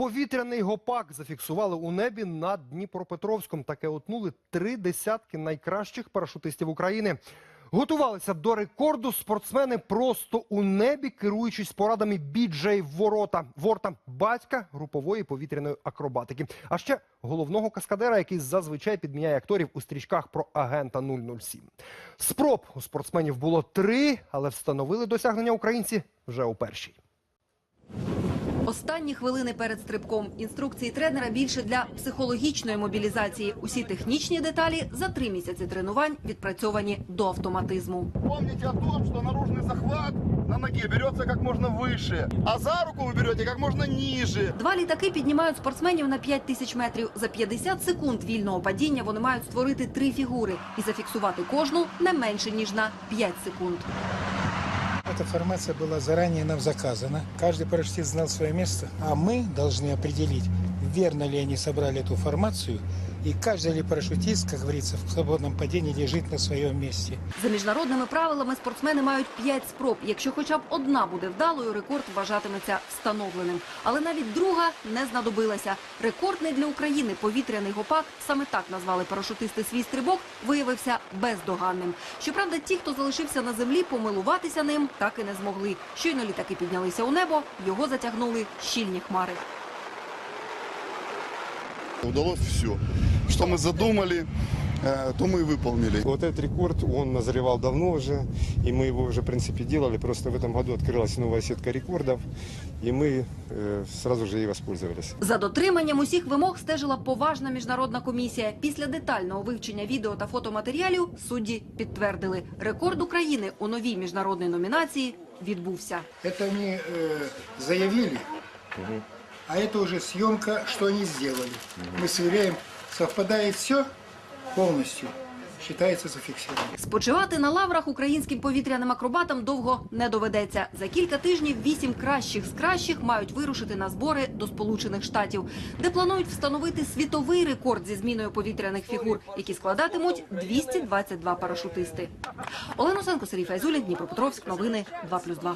Повітряний гопак зафіксували у небі над Дніпропетровськом. Таке отнули три десятки найкращих парашутистів України. Готувалися до рекорду спортсмени просто у небі, керуючись порадами біджей Ворота, Ворта, батька групової повітряної акробатики. А ще головного каскадера, який зазвичай підміняє акторів у стрічках про агента 007. Спроб у спортсменів було три, але встановили досягнення українці вже у першій. Останні хвилини перед стрибком. Інструкції тренера більше для психологічної мобілізації. Усі технічні деталі за три місяці тренувань відпрацьовані до автоматизму. Помните о том, что наружный захват на ноге берется как можно выше, а за руку вы берете как можно ниже. Два літаки піднімають спортсменів на 5 тисяч метрів. За 50 секунд вільного падіння вони мають створити три фігури і зафіксувати кожну не менше ніж на 5 секунд. Эта формация была заранее нам заказана. Каждый парашютист знал свое место, а мы должны определить, верно ли они собрали эту формацию, и каждый ли парашютист, как говорится, в свободном падении лежит на своем месте. За міжнародними правилами спортсмени мають 5 спроб. Якщо хоча б одна буде вдалою, рекорд вважатиметься встановленим. Але навіть друга не знадобилася. Рекордний для України повітряний гопак, саме так назвали парашутисти свій стрибок, виявився бездоганним. Щоправда, ті, хто залишився на землі, помилуватися ним так і не змогли. Щойно літаки піднялися у небо, його затягнули щільні хмари. Удалось все. Что мы задумали, э, то мы и выполнили. Вот этот рекорд, он назревал давно уже, и мы его уже, в принципе, делали. Просто в этом году открылась новая сетка рекордов, и мы э, сразу же ей воспользовались. За дотриманням усіх вимог стежила поважна міжнародна комісія. Після детального вивчення відео та фотоматеріалів судді підтвердили, рекорд України у новій міжнародній номінації відбувся. Это они э, заявили, а это уже съемка, что они сделали. Мы сверяем, совпадает все полностью, считается зафиксированным. Спочивати на лаврах українським повітряним акробатам довго не доведеться. За кілька тижнів вісім кращих з кращих мають вирушити на збори до Сполучених Штатів, де планують встановити світовий рекорд зі зміною повітряних фігур, які складатимуть 222 парашутисти. Олена Сенко, Сергій Файзулін, Дніпропетровськ. Новини 2+,2.